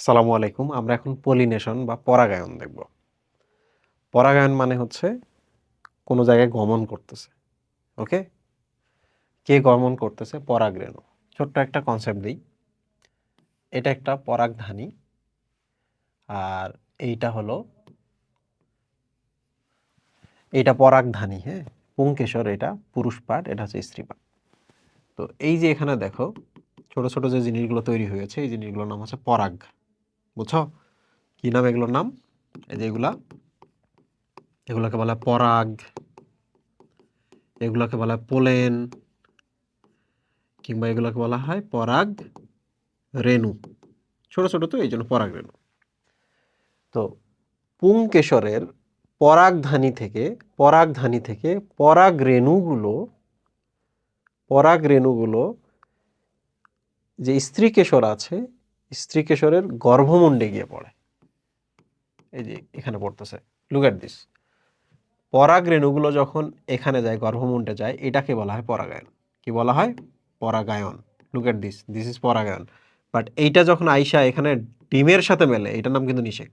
আসসালামু আলাইকুম, আমরা এখন পলিনেশন বা পরাগায়ন দেখব। পরাগায়ন মানে হচ্ছে কোনো জায়গায় গমন করতেছে, ওকে? কে গমন করতেছে? পরাগরেণু। ছোট্ট একটা কনসেপ্ট দিই। এটা একটা পরাগধানী, আর এইটা হলো, এইটা পরাগধানী হ্যাঁ? পুংকেশর, এটা পুরুষ পাট এটা হচ্ছে স্ত্রী পাট তো এই যে এখানে দেখো, ছোট ছোট যে জিনিসগুলো তৈরি হয়েছে, এই জিনিসগুলোর নাম হচ্ছে পরাগ। বুঝছ? কি নাম এগুলোর নাম? এই যে এগুলা। এগুলোকে বলা হয় পরাগ। এগুলোকে বলা হয় পোলেন। কিংবা এগুলোকে বলা হয় পরাগ রেণু। ছোট ছোট তো এই জন্য পরাগ রেণু। তো পুংকেশরের পরাগধানী থেকে পরাগধানী থেকে পরাগ রেণুগুলো পরাগ রেণুগুলো যে স্ত্রী কেশর আছে স্ত্রী কেশরের গর্ভমুণ্ডে গিয়ে পড়ে। এই যে এখানে পড়তেছে। লুক অ্যাট দিস পরাগ রেণুগুলো যখন এখানে যায়, গর্ভমুণ্ডে যায়, এটাকে বলা হয় পরাগায়ন। কি বলা হয়? পরাগায়ন। Look at this this is পরাগায়ন। বাট এইটা যখন আইসা এখানে ডিমের সাথে মেলে, এটার নাম কিন্তু নিষেক।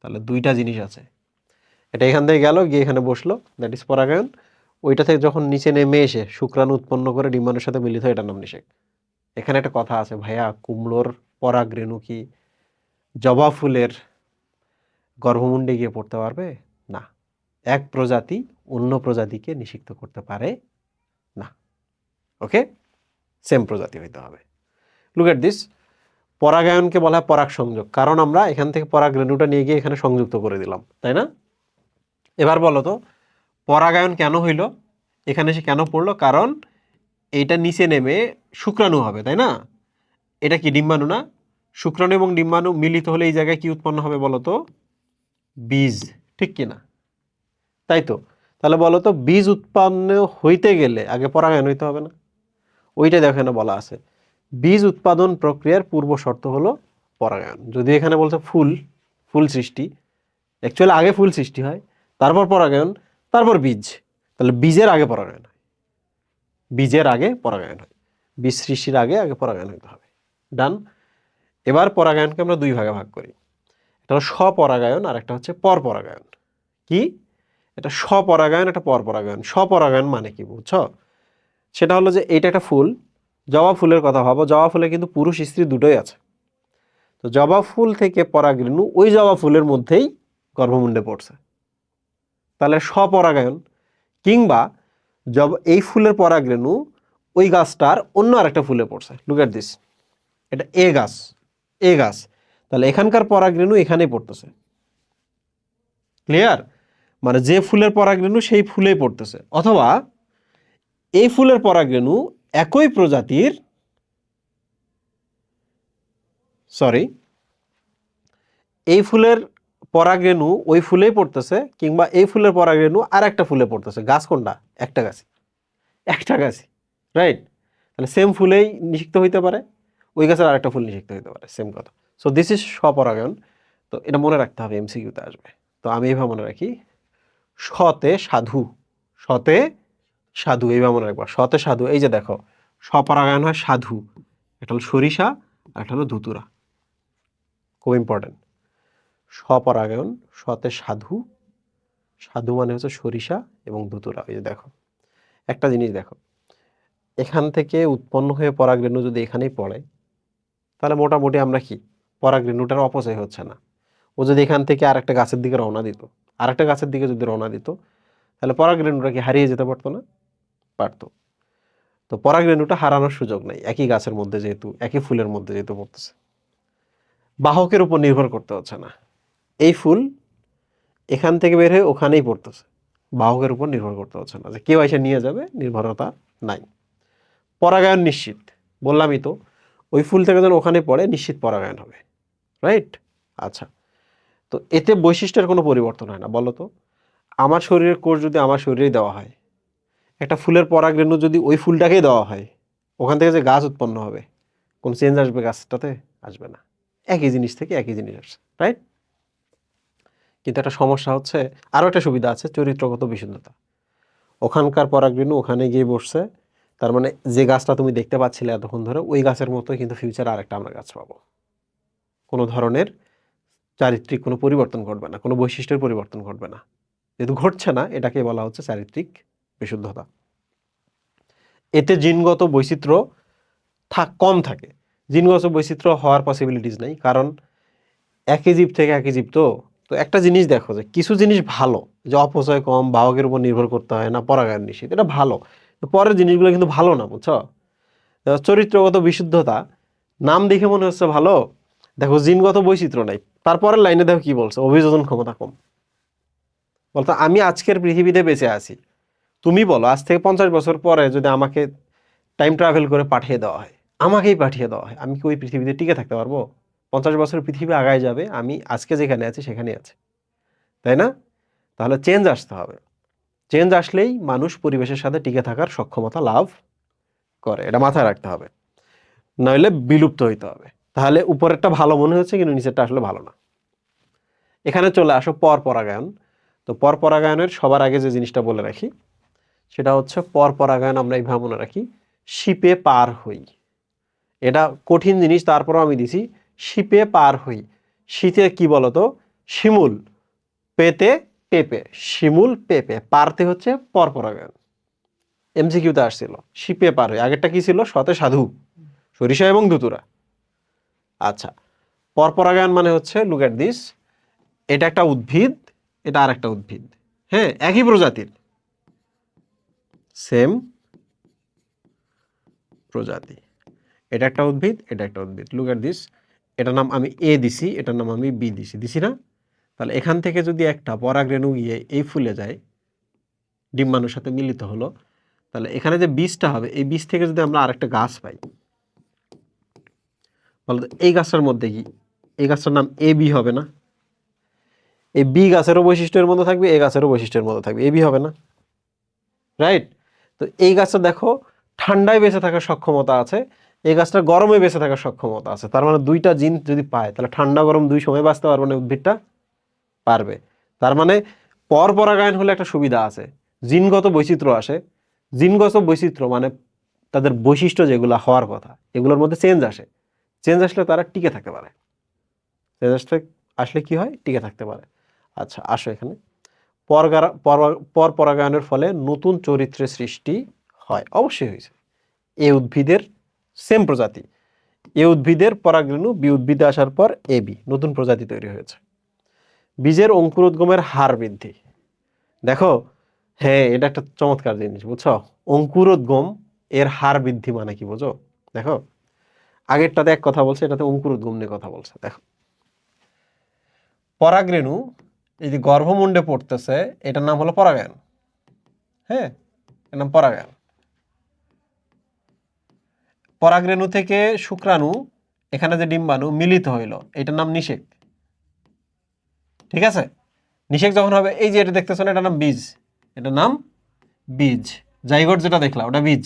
তাহলে দুইটা জিনিস আছে। এটা এখান থেকে গেল, গিয়ে এখানে বসল। দ্যাট ইজ পরাগায়ন। ওইটা থেকে যখন নিচে নেমে এসে শুক্রাণু উৎপন্ন করে ডিম্বাণুর সাথে মিলিত হয়, এটার নাম নিষেক। এখানে একটা কথা আছে, ভাইয়া, কুমড়োর পরাগ রেণু কি জবা ফুলের গর্ভমুণ্ডে গিয়ে পড়তে পারবে? না। এক প্রজাতি অন্য প্রজাতিকে নিষিক্ত করতে পারে না। ওকে? সেম প্রজাতি হইতে হবে। লুক এট দিস পরাগায়নকে বলা হয় পরাগ সংযোগ। কারণ আমরা এখান থেকে পরাগ রেণুটা নিয়ে গিয়ে এখানে সংযুক্ত করে দিলাম, তাই না? এবার বলো তো, পরাগায়ন কেন হইল? এখানে এসে কেন পড়ল? কারণ এইটা নিচে নেমে শুক্রাণু হবে, তাই না? এটা কি ডিম্বাণু না? শুক্রাণু এবং ডিম্বাণু মিলিত হলে এই জায়গায় কি উৎপন্ন হবে বলো তো বীজ, ঠিক কি না তাই তো। তাহলে বলো তো বীজ উৎপন্ন হইতে গেলে, আগে পরাগায়ন হইতে হবে না। ওইটা দেখো এখানে বলা আছে। বীজ উৎপাদন প্রক্রিয়ার পূর্ব শর্ত হলো পরাগায়ন। যদি এখানে বলছে ফুল ফুল সৃষ্টি অ্যাকচুয়ালি আগে ফুল সৃষ্টি হয়, তারপর পরাগায়ন, তারপর বীজ। তাহলে বীজের আগে পরাগায়ন। বীজের আগে পরাগায়ন হয়। বীজ সৃষ্টির আগে আগে পরাগায়ন হতে হবে। ডান এবার পরাগায়নকে আমরা দুই ভাগে ভাগ করি। এটা হলো স্বপরাগায়ন আর একটা হচ্ছে পরপরাগায়ন। কি? এটা স্বপরাগায়ন এটা পরপরাগায়ন। স্বপরাগায়ন মানে কি, বুঝছ? সেটা হলো যে এটা একটা ফুল, জবা ফুলের কথা ভাবো। জবা ফুলে কিন্তু পুরুষ, স্ত্রী দুটোই আছে। তো জবা ফুল থেকে পরাগরেণু ওই জবা ফুলের মধ্যেই গর্ভমুণ্ডে পড়ছে। তাহলে স্বপরাগায়ন কিংবা জব, এই ফুলের পরাগরেণু ওই গাছটার অন্য আরেকটা ফুলে পড়ছে। লুক এট দিস এটা এ গাছ এ গাছ। তাহলে এখানকার পরাগরেণু এখানেই পড়তেছে। ক্লিয়ার মানে যে ফুলের পরাগরেণু সেই ফুলেই পড়তেছে। অথবা এই ফুলের পরাগরেণু একই প্রজাতির সরি এই ফুলের পরাগরেণু ওই ফুলেই পড়তেছে কিংবা এই ফুলের পরাগরেণু আর একটা ফুলে পড়তেছে। গাছ কোনটা? একটা গাছই। একটা গাছই রাইট তাহলে সেম ফুলেই নিষিক্ত হইতে পারে, ওই গাছের আরেকটা ফুল নিষিক্ত হইতে পারে সেম কথা। সো দিস ইজ স্বপরাগায়ন। তো এটা মনে রাখতে হবে এমসিকিউতে আসবে। তো আমি এইভাবে মনে রাখি, সতে সাধু সতে সাধু, এইভাবে মনে রাখবা। সতে সাধু, এই যে দেখো, স্বপরাগায়ন হয় সাধু, একটা হলো সরিষা আর একটা হলো ধুতুরা। খুব ইম্পর্টেন্ট স্বপরাগায়ন সতে সাধু সাধু মানে হচ্ছে সরিষা এবং ধুতুরা। এই যে দেখো, একটা জিনিস দেখো, এখান থেকে উৎপন্ন হয়ে পরাগরেণু যদি এখানেই পড়ে, তাহলে মোটামুটি আমরা কি পরাগরেণুটার অপচয় হচ্ছে না। ও যদি এখান থেকে আরেকটা গাছের দিকে রওনা দিত, আরেকটা গাছের দিকে যদি রওনা দিত, তাহলে পরাগরেণুটা কি হারিয়ে যেতে পারতো না? পারতো। তো পরাগরেণুটা হারানোর সুযোগ নাই, একই গাছের মধ্যে যেহেতু, একই ফুলের মধ্যে যেহেতু পড়তেছে। বাহকের উপর নির্ভর করতে হচ্ছে না। এই ফুল এখান থেকে বের হয়ে ওখানেই পড়তেছে। বাহকের উপর নির্ভর করতে হচ্ছে না যে কেউ এসে নিয়ে যাবে, নির্ভরতা নাই। পরাগায়ন নিশ্চিত। বললামই তো, ওই ফুল থেকে যেন ওখানে পড়ে নিশ্চিত পরাগায়ন হবে। রাইট আচ্ছা। তো এতে বৈশিষ্ট্যের কোনো পরিবর্তন হয় না, বলো তো। আমার শরীরের কোষ যদি আমার শরীরেই দেওয়া হয়, একটা ফুলের পরাগরেণু যদি ওই ফুলটাকেই দেওয়া হয়, ওখান থেকে যে গাছ উৎপন্ন হবে, কোন চেঞ্জ আসবে গাছটাতে? আসবে না। একই জিনিস থেকে একই জিনিস আসছে। রাইট কিন্তু একটা সমস্যা হচ্ছে আরও একটা সুবিধা আছে, চরিত্রগত বিশুদ্ধতা ওখানকার পরাগরেণু ওখানে গিয়ে বসছে, তার মানে যে গাছটা তুমি দেখতে পাচ্ছিলে এতক্ষণ ধরে, ওই গাছের মতোই কিন্তু ফিউচারে আরেকটা আমরা গাছ পাবো। কোনো ধরনের চারিত্রিক কোনো পরিবর্তন ঘটবে না, কোনো বৈশিষ্ট্যের পরিবর্তন ঘটবে না। যেহেতু ঘটছে না, এটাকে বলা হচ্ছে চারিত্রিক বিশুদ্ধতা। এতে জিনগত বৈচিত্র্য থাক কম থাকে। জিনগত বৈচিত্র্য হওয়ার পসিবিলিটিস নেই, কারণ একই জীব থেকে একই জীব তো তো একটা জিনিস দেখো যে কিছু জিনিস ভালো, যে অপচয় কম, বাহকের উপর নির্ভর করতে হয় না, পরাগায়ন নিষেধ, এটা ভালো। পরের জিনিসগুলো কিন্তু ভালো না, বুঝছ? চরিত্রগত বিশুদ্ধতা, নাম দেখে মনে হচ্ছে ভালো। দেখো, জিনগত বৈচিত্র্য নাই। তারপরের লাইনে দেখো কি বলছে, অভিযোজন ক্ষমতা কম। বলতো, আমি আজকের পৃথিবীতে বেঁচে আছি। তুমি বলো, আজ থেকে পঞ্চাশ বছর পরে যদি আমাকে টাইম ট্রাভেল করে পাঠিয়ে দেওয়া হয়, আমাকেই পাঠিয়ে দেওয়া হয়, আমি কি ওই পৃথিবীতে টিকে থাকতে পারব? পঞ্চাশ বছর পৃথিবী আগায় যাবে, আমি আজকে যেখানে আছি সেখানেই আছে। তাই না? তাহলে চেঞ্জ আসতে হবে। চেঞ্জ আসলেই মানুষ পরিবেশের সাথে টিকে থাকার সক্ষমতা লাভ করে। এটা মাথায় রাখতে হবে। নইলে বিলুপ্ত হইতে হবে। তাহলে উপরেরটা ভালো মনে হচ্ছে, কিন্তু নিচেরটা আসলে ভালো না। এখানে চলে আসো পর পরাগায়ন। তো পর পরাগায়নের সবার আগে যে জিনিসটা বলে রাখি, সেটা হচ্ছে পর পরাগায়ন আমরা এইভাবে মনে রাখি, শিপে পার হই। এটা কঠিন জিনিস, তারপরও আমি দিছি শিপে পার হই। শীতে কি বলতো? শিমুল, পেতে পেপে, শিমুল, পেপে। পারতে হচ্ছে পর পরাগায়ন এমসিকিউতে আসছিল, শিপে পার হই। আগেরটা কি ছিল? শতে সাধু, সরিষা এবং দুতুরা আচ্ছা পরপরাগায়ন মানে হচ্ছে লুক অ্যাট দিস এটা একটা উদ্ভিদ, এটা আর একটা উদ্ভিদ। হ্যাঁ একই প্রজাতির। সেম প্রজাতি। এটা একটা উদ্ভিদ, এটা একটা উদ্ভিদ। লুক অ্যাট দিস এটার নাম আমি এ দিছি, এটার নাম আমি বি দিছি। দিছি না? তাহলে এখান থেকে যদি একটা পরাগরেণু গিয়ে এই ফুলে যায়, ডিম্বাণুর সাথে মিলিত হলো, তাহলে এখানে যে বীজটা হবে, এই বীজ থেকে যদি আমরা আরেকটা গাছ পাই, বলতো এই গাছটার মধ্যে কি? এই গাছটার নাম এ বি হবে না? এই বি গাছেরও বৈশিষ্ট্যের মধ্যে থাকবে এ গাছেরও বৈশিষ্ট্যের মধ্যে থাকবে। এ বি হবে না? রাইট তো এই গাছটা দেখো, ঠান্ডায় বেঁচে থাকার সক্ষমতা আছে। এই গাছটা গরমে বেঁচে থাকার সক্ষমতা আছে। তার মানে দুইটা জিন যদি পায়, তাহলে ঠান্ডা গরম দুই সময় বাঁচতে পারবে না, উদ্ভিদটা পারবে। তার মানে পর পরাগায়ন হলে একটা সুবিধা আছে। জিনগত বৈচিত্র্য আসে। জিনগত বৈচিত্র্য মানে তাদের বৈশিষ্ট্য যেগুলো হওয়ার কথা, এগুলোর মধ্যে চেঞ্জ আসে। চেঞ্জ আসলে তারা টিকে থাকতে পারে। চেঞ্জ আসলে আসলে কি হয়? টিকে থাকতে পারে। আচ্ছা আসো এখানে। পর পরাগায়নের ফলে নতুন চরিত্রের সৃষ্টি হয়। অবশ্যই হয়েছে। এ উদ্ভিদের সেম প্রজাতি। এ উদ্ভিদের পরাগরেণু বি উদ্ভিদে আসার পর এ বি, নতুন প্রজাতি তৈরি হয়েছে। বীজের অঙ্কুরোদ্গমের হার বৃদ্ধি। দেখো হ্যাঁ এটা একটা চমৎকার জিনিস, বুঝছ? অঙ্কুরোদ্গম, এর হার বৃদ্ধি মানে কি, বুঝো? দেখো, আগেরটাতে এক কথা বলছে, এটাতে অঙ্কুরোদ্গম নিয়ে কথা বলছে, দেখো। পরাগরেণু, এই যে গর্ভমুণ্ডে পড়তেছে, এটার নাম হলো পরাগায়ন। হ্যাঁ এর নাম পরাগায়ন। পরাগরেণু থেকে শুক্রাণু, এখানে যে ডিম্বাণু, মিলিত হইল। এটার নাম নিষেক। ঠিক আছে? নিষেক যখন হবে, এই যে এটা দেখতেছেন, এটার নাম বীজ। এটার নাম বীজ। জাইগোট যেটা দেখলাম, ওটা বীজ।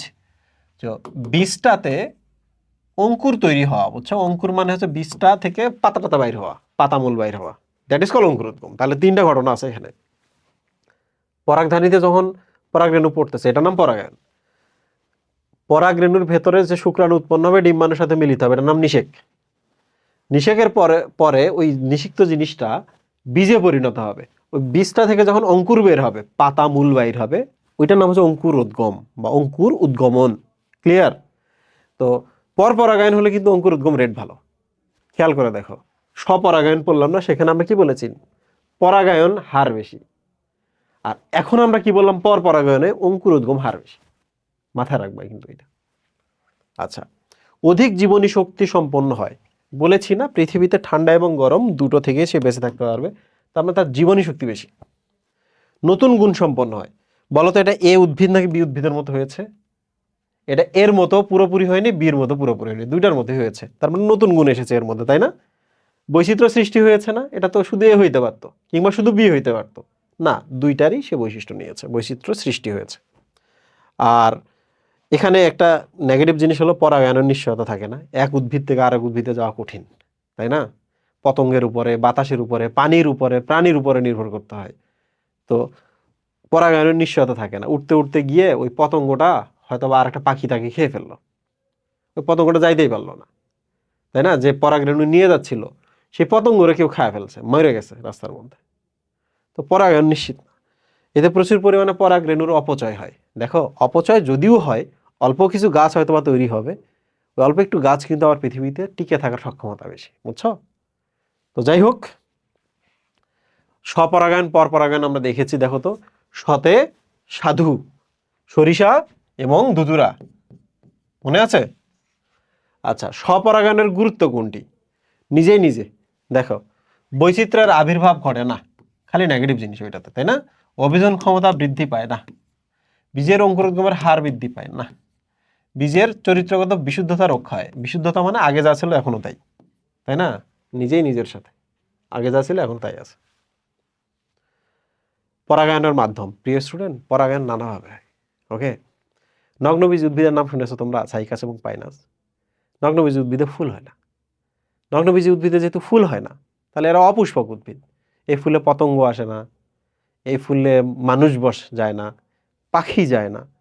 তো বীজটাতে অঙ্কুর তৈরি হওয়া, বুঝছ? অঙ্কুর মানে হচ্ছে বীজটা থেকে পাতা পাতা বাইর হওয়া, পাতামূল বাইর হওয়া। দ্যাট ইজ কল অঙ্কুরোদ্গম তাহলে তিনটা ঘটনা আছে এখানে। পরাগধানীতে যখন পরাগরেণু পড়তেছে, এটার নাম পরাগায়ন। পরাগরেণুর ভেতরে যে শুক্রাণু উৎপন্ন হবে ডিম্বাণুর সাথে মিলিত হবে। এটার নাম নিষেক। নিষেকের পরে পরে ওই নিষিক্ত জিনিসটা বীজে পরিণত হবে। ওই বীজটা থেকে যখন অঙ্কুর বের হবে, পাতা, মূল বাইর হবে, ওইটার নাম হচ্ছে অঙ্কুর উদ্গম বা অঙ্কুর উদ্গমন। ক্লিয়ার তো পর পরাগায়ন হলে কিন্তু অঙ্কুর উদ্গম রেট ভালো। খেয়াল করে দেখো। স্বপরাগায়ন পড়লাম না, সেখানে আমরা কি বলেছি? পরাগায়ন হার বেশি। আর এখন আমরা কি বললাম? পর পরাগায়নে অঙ্কুর উদ্গম হার বেশি। মাথায় রাখবে কিন্তু এটা। আচ্ছা অধিক জীবনী শক্তি সম্পন্ন হয়। বলেছি না, পৃথিবীতে ঠান্ডা এবং গরম দুটো থেকে সে বেঁচে থাকতে পারবে, তার মানে তার জীবনী শক্তি বেশি। নতুন গুণ সম্পন্ন হয়। বলো তো, এটা এ উদ্ভিদ নাকি বি উদ্ভিদের মতো হয়েছে? এটা এর মতো পুরোপুরি হয়নি, বির মতো পুরোপুরি হয়নি, দুইটার মধ্যে হয়েছে। তার মানে নতুন গুণ এসেছে এর মধ্যে, তাই না? বৈচিত্র্য সৃষ্টি হয়েছে না, এটা তো শুধু এ হইতে পারতো, কিংবা শুধু বি হইতে পারতো। না, দুইটারই সে বৈশিষ্ট্য নিয়েছে, বৈচিত্র্য সৃষ্টি হয়েছে। আর এখানে একটা নেগেটিভ জিনিস হলো পরাগায়নের নিশ্চয়তা থাকে না। এক উদ্ভিদ থেকে আরেক উদ্ভিদে যাওয়া কঠিন, তাই না? পতঙ্গের উপরে, বাতাসের উপরে, পানির উপরে, প্রাণীর উপরে নির্ভর করতে হয়। তো পরাগায়নের নিশ্চয়তা থাকে না। উঠতে উঠতে গিয়ে ওই পতঙ্গটা হয়তো বা আরেকটা পাখি তাকে খেয়ে ফেলল। ওই পতঙ্গটা যাইতেই পারল না, তাই না? যে পরাগরেণু নিয়ে যাচ্ছিল, সেই পতঙ্গরে কেউ খায় ফেলছে, মরে গেছে রাস্তার মধ্যে। তো পরাগায়ন নিশ্চিত না। এতে প্রচুর পরিমাণে পরাগ রেণুর অপচয় হয়। দেখো, অপচয় যদিও হয় অল্প কিছু গাছ হয়তো বা তৈরি হবে, ওই অল্প একটু গাছ কিন্তু আমার পৃথিবীতে টিকে থাকার সক্ষমতা বেশি, বুঝছ? তো যাই হোক, স্বপরাগায়ন, পরপরাগায়ন আমরা দেখেছি, দেখো তো, সতে সাধু, সরিষা এবং দুদুরা মনে আছে? আচ্ছা স্বপরাগায়নের গুরুত্ব কোনটি? নিজেই নিজে, দেখো, বৈচিত্র্যের আবির্ভাব ঘটে না, খালি নেগেটিভ জিনিস ওইটাতে, তাই না? অভিযোজন ক্ষমতা বৃদ্ধি পায় না, বীজের অঙ্কুরোদ্গমের হার বৃদ্ধি পায় না। বীজের চরিত্রগত বিশুদ্ধতা রক্ষা হয় বিশুদ্ধতা মানে আগে যা ছিল এখনও তাই। তাই না? নিজেই নিজের সাথে। আগে যা ছিল এখন তাই আছে। পরাগায়নের মাধ্যম। প্রিয় স্টুডেন্ট পরাগায়ন নানাভাবে ওকে নগ্নবীজ উদ্ভিদের নাম শুনেছো তোমরা? সাইকাস এবং পাইনাস। নগ্নবীজ উদ্ভিদে ফুল হয় না। নগ্নবীজ উদ্ভিদে যেহেতু ফুল হয় না, তাহলে এরা অপুষ্পক উদ্ভিদ। এই ফুলে পতঙ্গ আসে না। এই ফুলে মানুষ বস, যায় না। পাখি যায় না।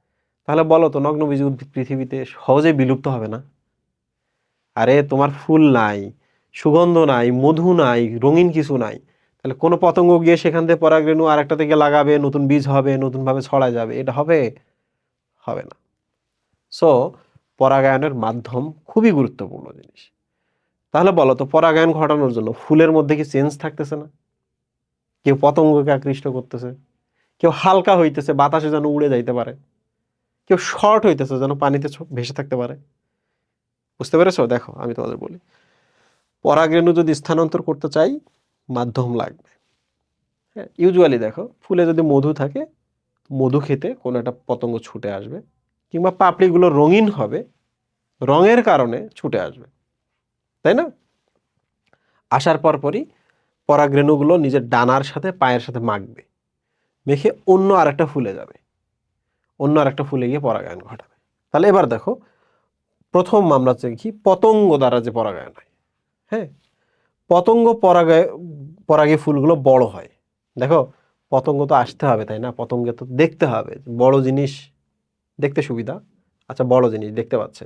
তাহলে বলো তো, নগ্নবীজ উদ্ভিদ পৃথিবীতে সহজে বিলুপ্ত হবে না? আরে, তোমার ফুল নাই, সুগন্ধ নাই, মধু নাই, রঙিন কিছু নাই। তাহলে কোনো পতঙ্গ গিয়ে সেখান থেকে পরাগরেণু আরেকটা থেকে লাগাবে, নতুন বীজ হবে, নতুনভাবে ছড়া যাবে, এটা হবে? হবে না। সো পরাগায়নের মাধ্যম খুবই গুরুত্বপূর্ণ জিনিস। তাহলে বলো তো, পরাগায়ন ঘটানোর জন্য ফুলের মধ্যে কি চেঞ্জ থাকতেছে না? কেউ পতঙ্গকে আকৃষ্ট করতেছে, কেউ হালকা হইতেছে, বাতাসে যেন উড়ে যাইতে পারে। কেউ শর্ট হইতেছে যেন পানিতে ভেসে থাকতে পারে। বুঝতে পেরেছ? দেখো, আমি তোমাদের বলি। পরাগরেণু যদি স্থানান্তর করতে চাই, মাধ্যম লাগবে। হ্যাঁ ইউজুয়ালি দেখো, ফুলে যদি মধু থাকে, মধু খেতে কোনো একটা পতঙ্গ ছুটে আসবে কিংবা পাপড়িগুলো রঙিন হবে, রঙের কারণে ছুটে আসবে। তাই না? আসার পরপরই পরাগরেণুগুলো নিজের ডানার সাথে, পায়ের সাথে মাখবে। মেখে অন্য আরেকটা ফুলে যাবে। অন্য আরেকটা ফুলে গিয়ে পরাগায়ন ঘটাবে। তাহলে এবার দেখো, প্রথম আমরা দেখি পতঙ্গ দ্বারা যে পরাগায়ন হয় হ্যাঁ? পতঙ্গ পরাগায় পরাগে ফুলগুলো বড় হয়। দেখো, পতঙ্গ তো আসতে হবে, তাই না? পতঙ্গে তো দেখতে হবে বড় জিনিস দেখতে সুবিধা। আচ্ছা বড় জিনিস দেখতে পাচ্ছে।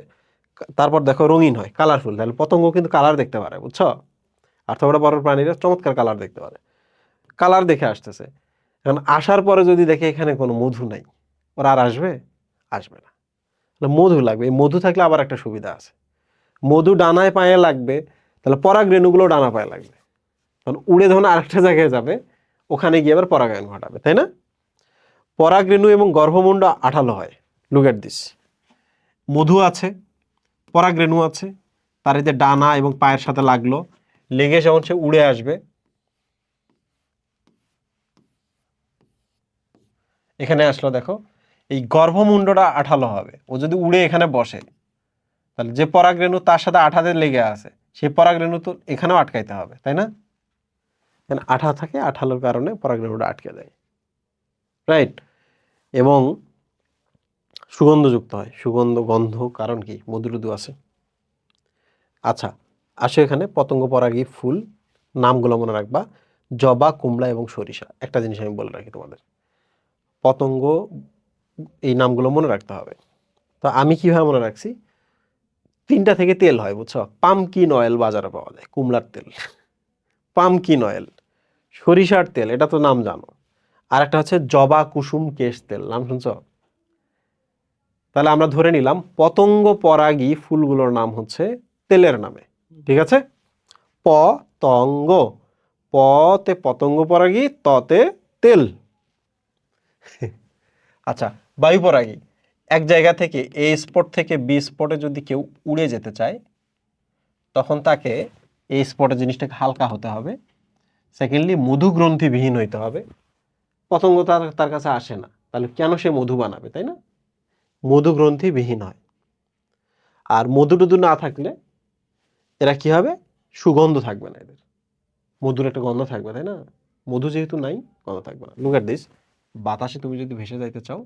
তারপর দেখো রঙিন হয় কালারফুল তাহলে পতঙ্গ কিন্তু কালার দেখতে পারে, বুঝছ? আর্থবড় বড় প্রাণীরা চমৎকার কালার দেখতে পারে। কালার দেখে আসতেছে। এখন আসার পরে যদি দেখে এখানে কোনো মধু নাই ওরা আর আসবে? আসবে না। মধু লাগবে। এই মধু থাকলে আবার একটা সুবিধা আছে। মধু ডানায় পায়ে লাগবে, তাহলে পরাগ রেণুগুলো ডানা পায়ে লাগবে। তখন উড়ে যখন আরেকটা জায়গায় যাবে, ওখানে গিয়ে আবার পরাগায়ন ঘটাবে, তাই না? পরাগ রেণু এবং গর্ভমুণ্ড আঠালো হয়। এট দিস মধু আছে পরাগ রেণু আছে, তার এতে ডানা এবং পায়ের সাথে লাগল, লেগে যখন সে উড়ে আসবে, এখানে আসলো দেখো এই গর্ভমুণ্ডটা আঠালো হবে। ও যদি উড়ে এখানে বসে, তাহলে যে পরাগরেণু তার সাথে আঠাতে লেগে আছে, সেই পরাগরেণু তো এখানেও আটকাইতে হবে, তাই না? এখানে আঠা থাকে, আঠালোর কারণে পরাগরেণুটা আটকে যায় রাইট এবং সুগন্ধযুক্ত হয়। সুগন্ধ, গন্ধ, কারণ কি? মধুরুদু আছে। আচ্ছা আসো এখানে, পতঙ্গ, পরাগী, ফুল, নামগুলো মনে রাখবা। জবা, কুমড়া এবং সরিষা। একটা জিনিস আমি বলে রাখি তোমাদের। পতঙ্গ এই নামগুলো মনে রাখতে হবে। তো আমি কীভাবে মনে রাখছি? তিনটা থেকে তেল হয়, বুঝছ? পামকিন অয়েল বাজারে পাওয়া যায় কুমড়ার তেল। পামকিন অয়েল, সরিষার তেল, এটা তো নাম জানো। আর একটা হচ্ছে জবা কুসুম কেশ তেল, নাম শুনছ? তাহলে আমরা ধরে নিলাম, পতঙ্গ পরাগী ফুলগুলোর নাম হচ্ছে তেলের নামে, ঠিক আছে? পতঙ্গ, পতে পতঙ্গ পরাগী, ততে তেল। আচ্ছা বায়ু পরাগী। এক জায়গা থেকে এ স্পট থেকে বি স্পটে যদি কেউ উড়ে যেতে চায়, তখন তাকে এই স্পটে জিনিসটাকে হালকা হতে হবে। সেকেন্ডলি মধু গ্রন্থিবিহীন হইতে হবে। পতঙ্গ তার তার কাছে আসে না। তাহলে কেন সে মধু বানাবে, তাই না? মধু গ্রন্থিবিহীন হয়। আর মধু টধু না থাকলে এরা কি হবে? সুগন্ধ থাকবে না এদের। মধুর একটা গন্ধ থাকবে, তাই না? মধু যেহেতু নাই, গন্ধ থাকবে না। লুক এট দিস বাতাসে তুমি যদি ভেসে যাইতে চাও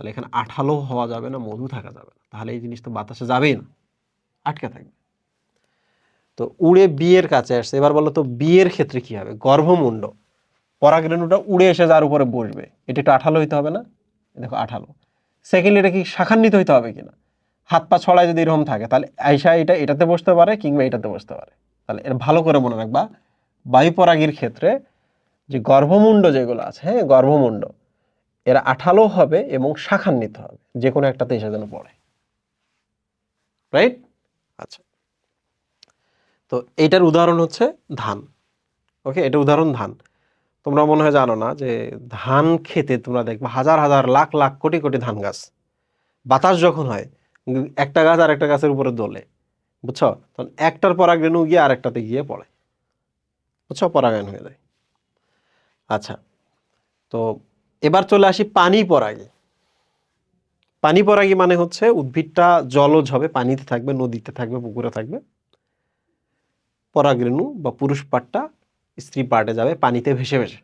তাহলে এখানে আঠালো হওয়া যাবে না, মধু থাকা যাবে না। তাহলে এই জিনিস তো বাতাসে যাবেই না। আটকে থাকবে। তো উড়ে বিয়ের কাছে আসছে। এবার বলো তো, বিয়ের ক্ষেত্রে কি হবে? গর্ভমুণ্ড। পরাগরেণুটা উড়ে এসে যার উপরে বসবে। এটা একটু আঠালো হইতে হবে না? দেখো, আঠালো। সেকেন্ড এটা কি শাখান্বিত হইতে হবে কিনা? হাত পা ছড়ায় যদি এরকম থাকে, তাহলে আইসা এটা এটাতে বসতে পারে কিংবা এটাতে বসতে পারে। তাহলে এটা ভালো করে মনে রাখবা। বায়ু পরাগীর ক্ষেত্রে যে গর্ভমুণ্ড যেগুলো আছে হ্যাঁ গর্ভমুণ্ড। এরা আঠালো হবে এবং শাখান্বিত হবে যে কোনো একটাতে এসে যেন পড়ে। রাইট আচ্ছা। তো এইটার উদাহরণ হচ্ছে ধান। ওকে এটা উদাহরণ ধান। তোমরা মনে হয় জানো না যে ধান খেতে তোমরা দেখবে হাজার হাজার, লাখ লাখ, কোটি কোটি ধান গাছ। বাতাস যখন হয়, একটা গাছ আর একটা গাছের উপরে দোলে, বুঝছ? তখন একটার পরাগরেণু গিয়ে আর একটাতে গিয়ে পড়ে, বুঝছ? পরাগায়ন হয়ে যায়। আচ্ছা তো এবার চলে আসি পানি পরাগী। পানি পরাগী মানে হচ্ছে উদ্ভিদটা জলজ হবে, পানিতে থাকবে, নদীতে থাকবে, পুকুরে থাকবে। পরাগরেণু বা পুরুষ পাটটা স্ত্রী পার্টে যাবে, পানিতে ভেসে ভেসে,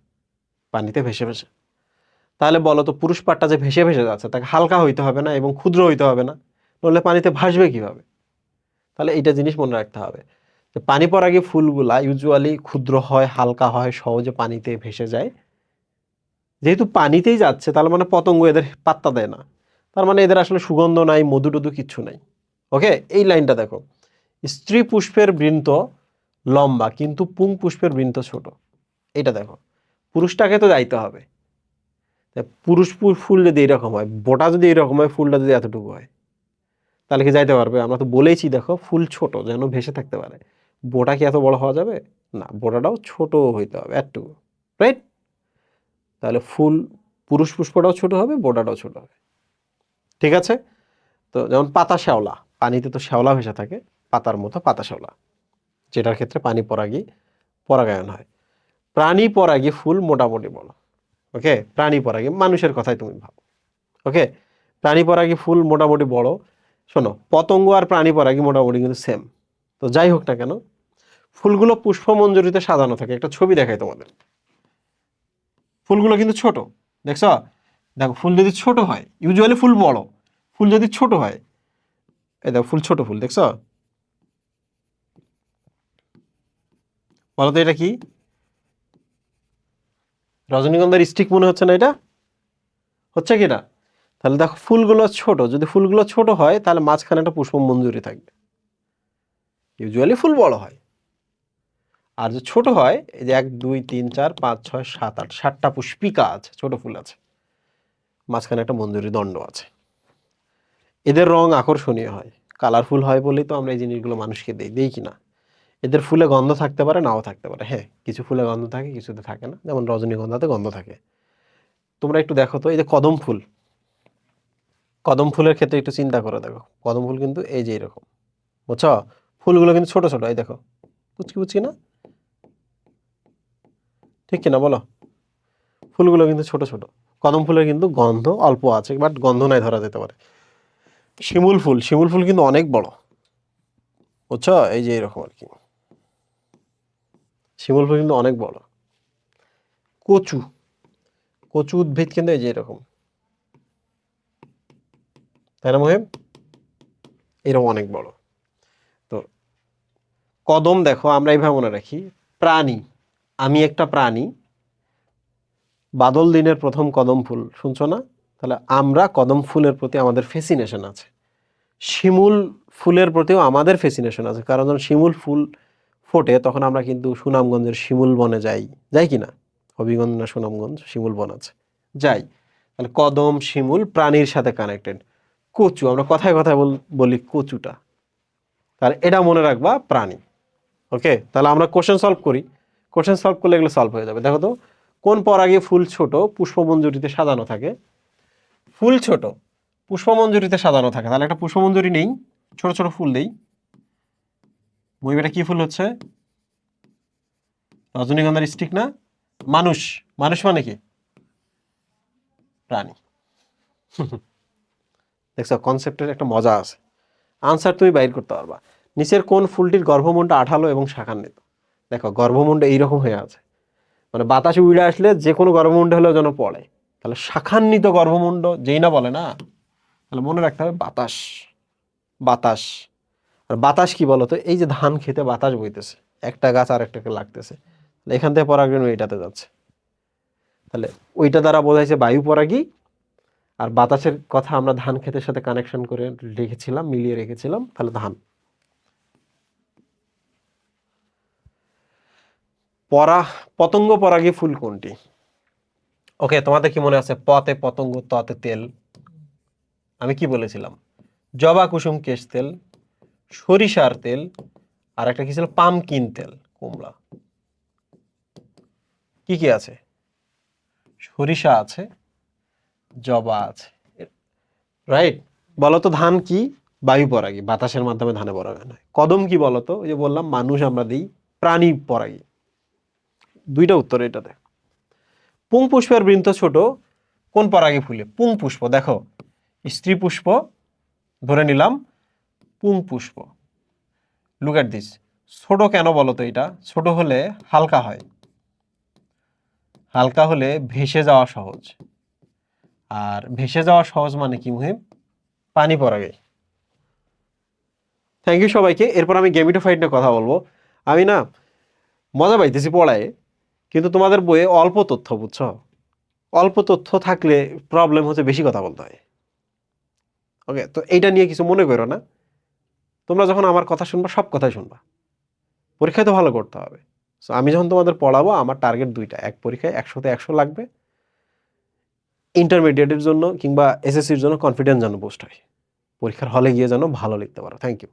পানিতে ভেসে ভেসে। তাহলে বলো তো, পুরুষ পাটটা যে ভেসে ভেসে যাচ্ছে, তাকে হালকা হইতে হবে না এবং ক্ষুদ্র হইতে হবে না? নইলে পানিতে ভাসবে কীভাবে? তাহলে এইটা জিনিস মনে রাখতে হবে। যে পানি পরাগী ফুলগুলা ইউজুয়ালি ক্ষুদ্র হয়, হালকা হয়, সহজে পানিতে ভেসে যায়। যেহেতু পানিতেই যাচ্ছে, তাহলে মানে পতঙ্গ এদের পাত্তা দেয় না। তার মানে এদের আসলে সুগন্ধ নাই মধু টধু কিচ্ছু নাই। ওকে? এই লাইনটা দেখো। স্ত্রী পুষ্পের বৃন্ত লম্বা, কিন্তু পুং পুষ্পের বৃন্ত ছোট। এটা দেখো। পুরুষটাকে তো যাইতে হবে। পুরুষ ফুল যদি এরকম হয়, বোটা যদি এরকম হয়, ফুলটা যদি এতটুকু হয়, তাহলে কি যাইতে পারবে? আমরা তো বলেইছি, দেখো, ফুল ছোট যেন ভেসে থাকতে পারে। বোটা কি এত বড় হওয়া যাবে? না, বোটাটাও ছোট হইতে হবে একটুকু রাইট তাহলে ফুল পুরুষ পুষ্পটাও ছোট হবে বোটাটাও ছোট হবে। ঠিক আছে? তো যেমন পাতা শ্যাওলা, পানিতে তো শ্যাওলা ভেসে থাকে, পাতার মতো পাতা শ্যাওলা, যেটার ক্ষেত্রে পানি পরাগী, পরাগায়ন হয়। প্রাণী পরাগী ফুল মোটামুটি বলো, ওকে? প্রাণী পরাগী, মানুষের কথাই তুমি ভাবো, ওকে? প্রাণী পরাগী ফুল মোটামুটি বড়, শোনো, পতঙ্গ আর প্রাণী পরাগী মোটামুটি কিন্তু সেম তো যাই হোক না কেন, ফুলগুলো পুষ্পমঞ্জুরিতে সাজানো থাকে, একটা ছবি দেখায় তোমাদের। ফুলগুলো কিন্তু ছোট, দেখছ? দেখো, ফুল যদি ছোট হয় ইউজুয়ালি ফুল বড়, ফুল যদি ছোট হয়, এই দেখো, ফুল ছোট ফুল, দেখছ? বলো তো এটা কি? রজনীগন্ধার স্টিক মনে হচ্ছে না এটা? হচ্ছে কি না? তাহলে দেখো, ফুলগুলো ছোট, যদি ফুলগুলো ছোট হয়, তাহলে মাঝখানে একটা পুষ্প মঞ্জুরি থাকবে। ইউজুয়ালি ফুল বড় হয়। আর যে ছোট হয়, এই যে এক, দুই, তিন, চার, পাঁচ, ছয়, সাত, আট, সাতটা পুষ্পিকা আছে, ছোট ফুল আছে। মাঝখানে একটা মঞ্জুরি দণ্ড আছে। এদের রং আকর্ষণীয় হয়। কালারফুল হয় বলেই তো আমরা এই জিনিসগুলো মানুষকে দিই দিই কি না এদের ফুলে গন্ধ থাকতে পারে, নাও থাকতে পারে। হ্যাঁ কিছু ফুলে গন্ধ থাকে, কিছুতে থাকে না। যেমন রজনীগন্ধাতে গন্ধ থাকে। তোমরা একটু দেখো তো, এই যে কদম ফুল। কদম ফুলের ক্ষেত্রে একটু চিন্তা করে দেখো। কদম ফুল কিন্তু এই যে এরকম। বুঝছ? ফুলগুলো কিন্তু ছোট ছোট। এই দেখো। বুঝছি বুঝছি না? ঠিক কিনা বলো? ফুলগুলো কিন্তু ছোট ছোট। কদম ফুলের কিন্তু গন্ধ অল্প আছে, বাট গন্ধ নাই ধরা যেতে পারে। শিমুল ফুল শিমুল ফুল কিন্তু অনেক বড়। বুঝছ? এই যে এরকম আর কি। শিমুল ফুল কিন্তু অনেক বড়। কচু কচু উদ্ভিদ কিন্তু এই যে এরকম। তাই না মহিম? এরকম অনেক বড়। তো কদম দেখো, আমরা এইভাবে মনে রাখি। প্রাণী। আমি একটা প্রাণী, বাদল দিনের প্রথম কদম ফুল, শুনছো না? তাহলে আমরা কদম ফুলের প্রতি আমাদের ফেসিনেশন আছে। শিমুল ফুলের প্রতিও আমাদের ফেসিনেশন আছে। কারণ যখন শিমুল ফুল ফোটে, তখন আমরা কিন্তু সুনামগঞ্জের শিমুল বনে যাই। যাই কি না? হবিগঞ্জ না সুনামগঞ্জ? শিমুল বন আছে। যাই। তাহলে কদম, শিমুল, প্রাণীর সাথে কানেক্টেড কচু, আমরা কথায় কথায় বল- বলি কচুটা। তাহলে এটা মনে রাখবা প্রাণী। ওকে তাহলে আমরা কোশ্চেন সলভ করি। কোশ্চেন সলভ করলে এগুলো সলভ হয়ে যাবে। দেখো তো, কোন পরাগে ফুল ছোট পুষ্পমঞ্জুরিতে সাজানো থাকে? ফুল ছোট পুষ্পমঞ্জুরিতে সাজানো থাকে। তাহলে একটা পুষ্পমঞ্জুরি নেই, ছোট ছোট ফুল দেই। মহিমাটা কি ফুল হচ্ছে? রজনীগন্ধার স্টিক না? মানুষ। মানুষ মানে কি? প্রাণী। দেখছ কনসেপ্টের একটা মজা আছে। আনসার তুমি বাইর করতে পারবা। নিচের কোন ফুলটির গর্ভমুণ্ড আঠালো এবং শাখান্বিত? দেখো, গর্ভমুণ্ড এইরকম হয়ে আছে। মানে বাতাসে উড়ে আসলে যে কোনো গর্ভমুণ্ড হলেও যেন পড়ে। তাহলে শাখান্বিত গর্ভমুণ্ড যেই না বলে না? তাহলে মনে রাখতে হবে বাতাস বাতাস। আর বাতাস কি বলতো? এই যে ধান খেতে বাতাস বইতেছে। একটা গাছ আর একটাকে লাগতেছে। তাহলে এখান থেকে পরাগরেণু এইটাতে যাচ্ছে। তাহলে ওইটা দ্বারা বোঝাইছে বায়ু পরাগী। আর বাতাসের কথা আমরা ধান ক্ষেতের সাথে কানেকশন করে রেখেছিলাম, মিলিয়ে রেখেছিলাম, তাহলে ধান। পরা, পতঙ্গ পরাগী ফুল কোনটি? ওকে তোমাদের কি মনে আছে পতে পতঙ্গ, ততে তেল? আমি কি বলেছিলাম? জবা কুসুম কেশ তেল, সরিষার তেল, আর একটা কি ছিল? পামকিন তেল, কুমড়া। কি কি আছে? সরিষা আছে, জবা আছে রাইট বলো তো ধান কি? বায়ু পরাগী, বাতাসের মাধ্যমে ধানে পরাগায়ন হয় কদম কি বলতো? ওই যে বললাম, মানুষ আমরা দিই, প্রাণী পরাগী। দুইটা উত্তর এটাতে। পুং পুষ্পের বৃন্ত ছোট, কোন পরাগী ফুলে? পুং পুষ্প, দেখো। স্ত্রী পুষ্প, ধরে নিলাম, পুং পুষ্প। লুক অ্যাট দিস ছোট কেন বলো তো এটা? ছোট হলে হালকা হয়। হালকা হলে ভেসে যাওয়া সহজ। আর ভেসে যাওয়া সহজ মানে কি মুহিম? পানি পরাগে থ্যাংক ইউ সবাইকে। এরপর আমি গেমিটোফাইড নিয়ে কথা বলব। আমি না মজা পাইতেছি পড়ায়। কিন্তু তোমাদের বইয়ে অল্প তথ্য, বুঝছ? অল্প তথ্য থাকলে প্রবলেম হচ্ছে বেশি কথা বলতে হয়। ওকে তো এইটা নিয়ে কিছু মনে করো না। তোমরা যখন আমার কথা শুনবা, সব কথাই শুনবা। পরীক্ষায় তো ভালো করতে হবে। সো আমি যখন তোমাদের পড়াবো, আমার টার্গেট দুইটা। এক পরীক্ষায় একশোতে একশো লাগবে। ইন্টারমিডিয়েটের জন্য কিংবা এসএসসির জন্য কনফিডেন্স যেন বুস্ট হয়। পরীক্ষার হলে গিয়ে যেন ভালো লিখতে পারো। Thank you